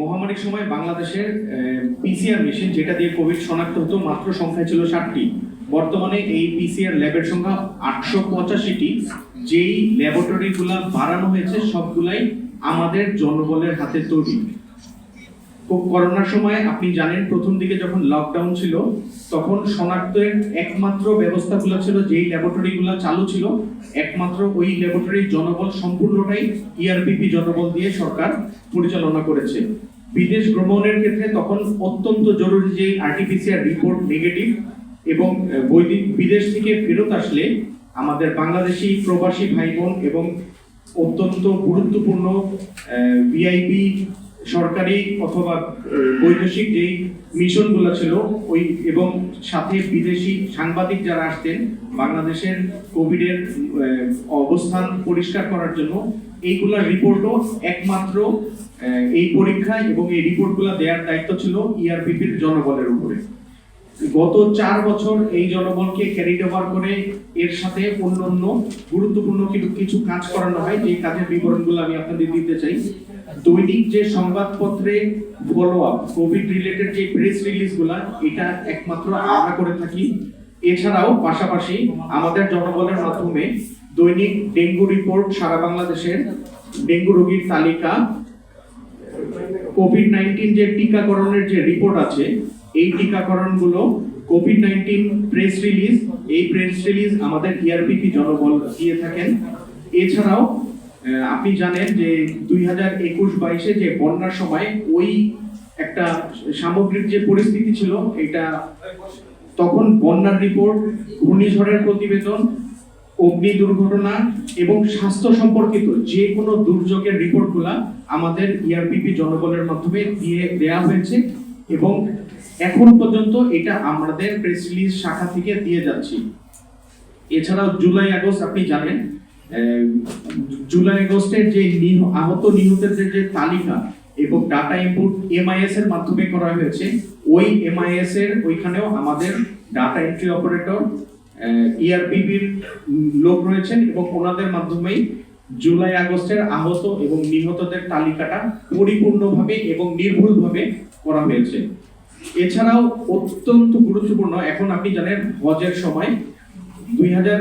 মহামারীর সময় বাংলাদেশের পিসিআর মেশিন যেটা দিয়ে কোভিড শনাক্ত হতো, মাত্র সংখ্যা ছিল ষাটটি। বর্তমানে এই পিসিআর ল্যাবের সংখ্যা আটশো পঁচাশিটি। যেই ল্যাবরেটরিগুলো বাড়ানো হয়েছে, সবগুলাই আমাদের জনবলের হাতে তৈরি। করোনার সময় আপনি জানেন প্রথম দিকে যখন লকডাউন ছিল, তখন শনাক্তের একমাত্র ব্যবস্থাগুলো ছিল যেই ল্যাবরেটরিগুলো চালু ছিল, একমাত্র ওই ল্যাবরেটরির জনবল সম্পূর্ণটাই ইআরপিপি জনবল দিয়ে সরকার পরিচালনা করেছে। বিদেশ ভ্রমণের ক্ষেত্রে তখন অত্যন্ত জরুরি যে আরটিপিসিআর রিপোর্ট নেগেটিভ এবং বৈদিক, বিদেশ থেকে ফেরত আসলে আমাদের বাংলাদেশি প্রবাসী ভাই বোন এবং অত্যন্ত গুরুত্বপূর্ণ ভিআইপি সরকারি অথবা বৈদেশিক যেই মিশনগুলো ছিল, ওই এবং সাথে বিদেশি সাংবাদিক যারা আসতেন, বাংলাদেশের কোভিডের অবস্থান পরিষ্কার করার জন্য, এইগুলার রিপোর্টও একমাত্র এই পরীক্ষা এবং এই রিপোর্টগুলো দেওয়ার দায়িত্ব ছিল E ইআরপিপির জনবলের উপরে। গত চার বছর এই জনবলকে ক্যারিড ওভার করে এর সাথে অন্য অন্য গুরুত্বপূর্ণ কিছু কাজ করানো হয় যে কাজের বিবরণগুলো আমি আপনাদের দিতে চাই। দৈনিক যে সংবাদপত্রে ফলো আপ কোভিড রিলেটেড যে প্রেস রিলিজগুলো এটা একমাত্র আমরা করে থাকি। এছাড়াও পাশাপাশি আমাদের জনবলের মাধ্যমে দৈনিক ডেঙ্গু রিপোর্ট সারা বাংলাদেশের ডেঙ্গু রোগীর তালিকা কোভিড নাইন্টিন যে টিকাকরণের যে রিপোর্ট আছে, এই টিকাকরণগুলো কোভিড নাইন্টিন প্রেস রিলিজ এই প্রেস রিলিজ আমাদের ইআরপিপি জনবল দিয়ে থাকেন। এছাড়াও আপনি জানেন যে দুই হাজার একুশ বাইশে যে বন্যার সময় ওই একটা সামগ্রিক যে পরিস্থিতি ছিল, এটা তখন বন্যার রিপোর্ট, ঘূর্ণিঝড়ের প্রতিবেদন, অগ্নি দুর্ঘটনা এবং স্বাস্থ্য সম্পর্কিত যে কোনো দুর্যোগের রিপোর্টগুলা আমাদের E ইআরপিপি জনবলের মাধ্যমে দিয়ে দেয়া হয়েছে এবং এখন পর্যন্ত এটা আমাদের প্রেস রিলিজ শাখা থেকে দিয়ে যাচ্ছি। এছাড়াও জুলাই আগস্ট আপনি জানেন জুলাই আগস্টের যে আহত নিহতের যে- যে তালিকা এবং ডাটা ইনপুট এমআইএস এর মাধ্যমে করা হয়েছে, ওই এমআইএস এর ওইখানেও আমাদের ডাটা এন্ট্রি অপারেটর ইআরপিবির লোক রয়েছেন এবং ওনাদের মাধ্যমেই জুলাই আগস্টের আহত এবং নিহতদের তালিকাটা পরিপূর্ণভাবে এবং নির্ভুলভাবে করা হয়েছে। এছাড়াও অত্যন্ত গুরুত্বপূর্ণ, এখন আপনি জানেন হজের সময় দুই হাজার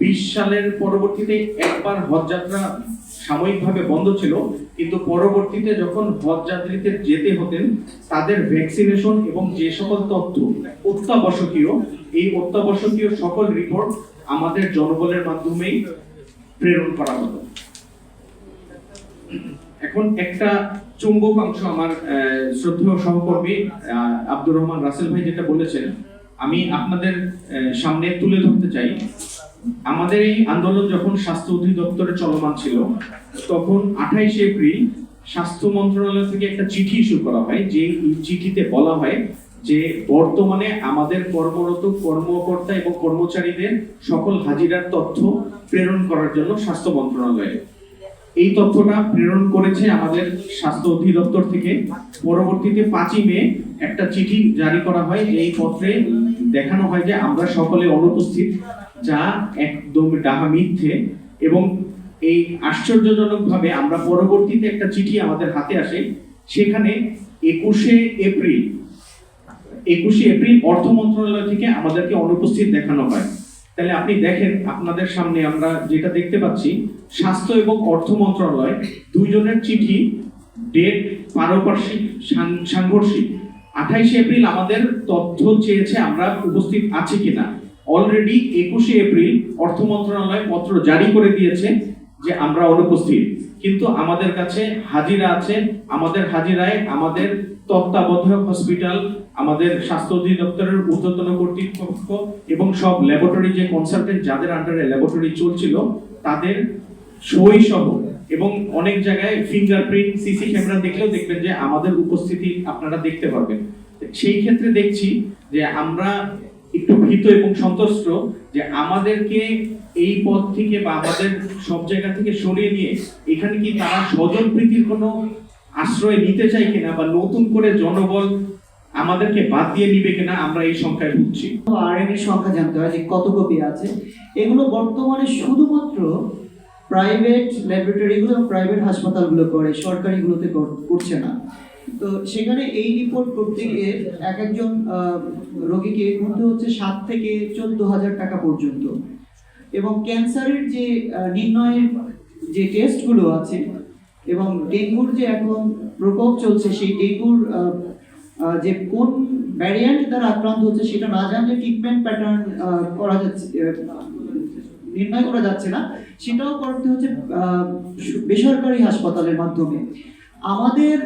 বিশ সালের পরবর্তীতে একবার হজ যাত্রা সাময়িকভাবে বন্ধ ছিল, কিন্তু পরবর্তীতে যখন হজ যাত্রীদের যেতে হতেন, তাদের ভ্যাকসিনেশন এবং যে সকল তথ্য অত্যাবশ্যকীয়, এই অত্যাবশ্যকীয় সকল রিপোর্ট আমাদের জনবলের মাধ্যমেই প্রেরণ করা হতো এখন একটা চুম্বক অংশ আমার শ্রদ্ধেয় সহকর্মী আব্দুর রহমান রাসেল ভাই যেটা বলেছেন, আমি আপনাদের সামনে তুলে ধরতে চাই। আমাদের এই আন্দোলন যখন স্বাস্থ্য অধিদপ্তরে চলমান ছিল, তখন আঠাইশে এপ্রিল স্বাস্থ্য মন্ত্রণালয় থেকে একটা চিঠি ইস্যু করা হয়, যে চিঠিতে বলা হয় যে বর্তমানে আমাদের কর্মরত কর্মকর্তা এবং কর্মচারীদের সকল হাজিরার তথ্য প্রেরণ করার জন্য স্বাস্থ্য মন্ত্রণালয়ে। এই তথ্যটা প্রেরণ করেছে আমাদের স্বাস্থ্য অধিদপ্তর থেকে। পরবর্তীতে পাঁচই মে একটা চিঠি জারি করা হয় এই পত্রে দেখানো হয় যে আমরা সকলে অনুপস্থিত, যা একদম ডাহা মিথ্যে এবং এই আশ্চর্যজনকভাবে আমরা পরবর্তীতে একটা চিঠি আমাদের হাতে আসে, সেখানে একুশে এপ্রিল একুশে এপ্রিল অর্থ মন্ত্রণালয় থেকে আমাদেরকে অনুপস্থিত দেখানো হয়। তাহলে আপনি দেখেন, আপনাদের সামনে আমরা যেটা দেখতে পাচ্ছি, স্বাস্থ্য এবং অর্থ মন্ত্রণালয় দুইজনের চিঠি, ডেট পারপার্শ্বিক সাংঘর্ষিক। আঠাইশে এপ্রিল আমাদের তথ্য চেয়েছে আমরা উপস্থিত আছি কিনা। অলরেডি একুশে এপ্রিল অর্থ মন্ত্রণালয় পত্র জারি করে দিয়েছে যে আমরা অনুপস্থিত। কিন্তু আমাদের কাছে হাজিরা আছে, আমাদের হাজিরায় আমাদের তত্ত্বাবধায়ক হসপিটাল, আমাদের স্বাস্থ্য অধিদপ্তরের ঊর্ধ্বতন কর্তৃপক্ষ এবং সব ল্যাবরেটরি যে কনসালটেন্ট যাদের আন্ডারে ল্যাবরেটরি চলছিল, তাদের সই সহ এবং অনেক জায়গায় ফিঙ্গারপ্রিন্ট সিসি ক্যামেরা দেখলেও দেখবেন যে আমাদের উপস্থিতি আপনারা দেখতে পারবেন। সেই ক্ষেত্রে দেখছি যে আমরা একটু ভীত এবং সন্তুষ্ট যে আমাদেরকে এই পদ থেকে বা আমাদের সব জায়গা থেকে সরিয়ে নিয়ে এখানে কি তারা স্বজন প্রীতির কোনো আশ্রয় নিতে চাই কিনা বা নতুন করে জনবল আমাদেরকে বাদ দিয়ে নিবে কিনা আমরা এই সংখ্যায় ভুগছি। আরএনএ সংখ্যা জানতে হয় যে কত কপি আছে। এগুলো বর্তমানে শুধুমাত্র প্রাইভেট ল্যাবরেটরিগুলো প্রাইভেট হাসপাতালগুলো করে, সরকারিগুলোতে কর- করছে না। তো সেখানে এই রিপোর্ট করতে গিয়ে এক একজন রোগীকে মধ্যে হচ্ছে সাত থেকে চোদ্দ হাজার টাকা পর্যন্ত। এবং ক্যান্সারের যে নির্ণয়ের যে টেস্টগুলো আছে এবং ডেঙ্গুর যে এখন প্রকোপ চলছে, সেই ডেঙ্গুর যে কোন ভ্যারিয়েন্ট দ্বারা আক্রান্ত হচ্ছে সেটা না জানলে ট্রিটমেন্ট প্যাটার্ন করা যাচ্ছে নির্ণয় করা যাচ্ছে না। সেটাও করতে হচ্ছে বেসরকারি হাসপাতালের মাধ্যমে। আমাদের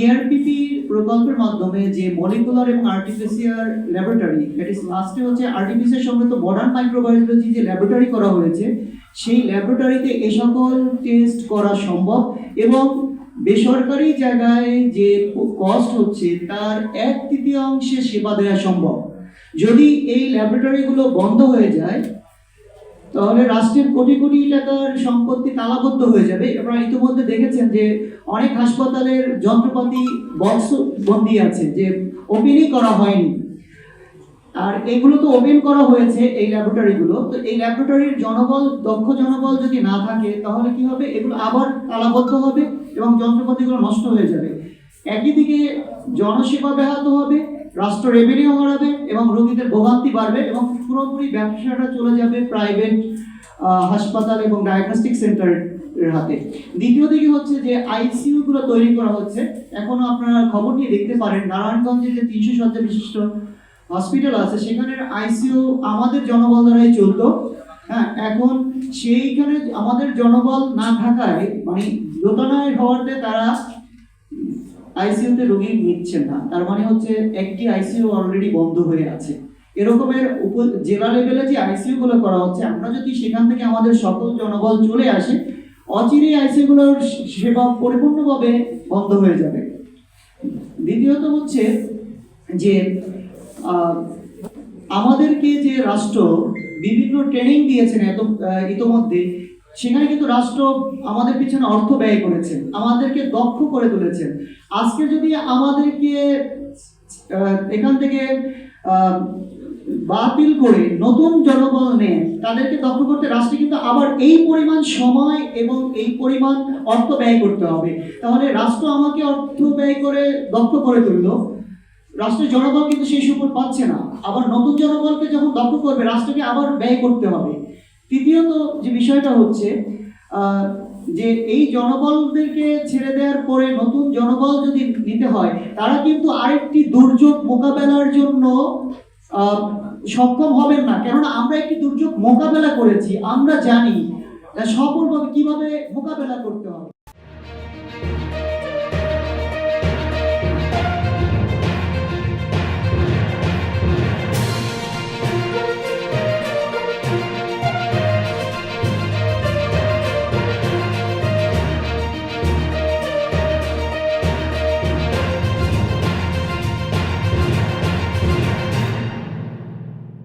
ইআরপিপি প্রকল্পের মাধ্যমে যে মলিকুলার এবং আর্টিফিশিয়াল ল্যাবরেটরি দ্যাট ইজ লাস্টে হচ্ছে আর্টিফিশিয়াল সমৃদ্ধ মডার্ন মাইক্রোবায়োলজি যে ল্যাবরেটরি করা হয়েছে, সেই ল্যাবরেটরিতে এ সকল টেস্ট করা সম্ভব এবং বেসরকারি জায়গায় যে কস্ট হচ্ছে, তার এক তৃতীয়াংশে সেবা দেওয়া সম্ভব। যদি এই ল্যাবরেটরিগুলো বন্ধ হয়ে যায় তাহলে রাষ্ট্রের কোটি কোটি টাকার সম্পত্তি তালাবদ্ধ হয়ে যাবে। আপনারা ইতিমধ্যে দেখেছেন যে অনেক হাসপাতালের যন্ত্রপাতি বক্স বন্দি আছে যে ওপেনই করা হয়নি। আর এগুলো তো ওপেন করা হয়েছে এই ল্যাবরেটরিগুলো তো এই ল্যাবরেটরির জনবল, দক্ষ জনবল যদি না থাকে, তাহলে কি হবে? এগুলো আবার তালাবদ্ধ হবে এবং যন্ত্রপাতিগুলো নষ্ট হয়ে যাবে। একই দিকে জনসেবা ব্যাহত হবে। রাষ্ট্র রেভিনিউ হারাবে এবং রোগীদের ভোগান্তি বাড়বে এবং পুরোপুরি ব্যবসাটা চলে যাবে প্রাইভেট হাসপাতাল এবং ডায়াগনস্টিক সেন্টারের হাতে। দ্বিতীয় দিকে হচ্ছে যে আইসিইউ গুলো তৈরি করা হচ্ছে। এখনও আপনারা খবর নিয়ে দেখতে পারেন, নারায়ণগঞ্জে যে তিনশো শয্যা বিশিষ্ট হসপিটাল আছে, সেখানের আইসিইউ আমাদের জনবল দ্বারাই চলতো। হ্যাঁ এখন সেইখানে আমাদের জনবল না থাকায় মানে দোতনায় হওয়াতে তারা আইসিইউতে রোগী নিচ্ছেন না। তার মানে হচ্ছে একটি আইসিইউ অলরেডি বন্ধ হয়ে আছে। এরকমের উপ জেলা লেভেলে যে আইসিইউ গুলো করা হচ্ছে, আমরা যদি সেখান থেকে আমাদের সকল জনবল চলে আসে, অচিরেই আইসিইউ গুলোর সেবা পরিপূর্ণভাবে বন্ধ হয়ে যাবে। দ্বিতীয়ত হচ্ছে যে আমাদেরকে যে রাষ্ট্র বিভিন্ন ট্রেনিং দিয়েছেন এত ইতোমধ্যে সেখানে কিন্তু রাষ্ট্র আমাদের পিছনে অর্থ ব্যয় করেছে, আমাদেরকে দক্ষ করে তুলেছেন আজকে যদি আমাদেরকে এখান থেকে বাতিল করে নতুন জনবল নেন তাদেরকে দক্ষ করতে রাষ্ট্রে কিন্তু আবার এই পরিমাণ সময় এবং এই পরিমাণ অর্থ ব্যয় করতে হবে। তাহলে রাষ্ট্র আমাকে অর্থ ব্যয় করে দক্ষ করে তুললো, রাষ্ট্রের জনবল কিন্তু সেই সুফল পাচ্ছে না। আবার নতুন জনবলকে যখন দক্ষ করবে, রাষ্ট্রকে আবার ব্যয় করতে হবে। তৃতীয়ত যে বিষয়টা হচ্ছে যে এই জনবলদেরকে ছেড়ে দেওয়ার পরে নতুন জনবল যদি নিতে হয়, তারা কিন্তু আরেকটি দুর্যোগ মোকাবেলার জন্য সক্ষম হবেন না। কেননা আমরা একটি দুর্যোগ মোকাবেলা করেছি, আমরা জানি সফলভাবে কীভাবে মোকাবেলা করতে হবে।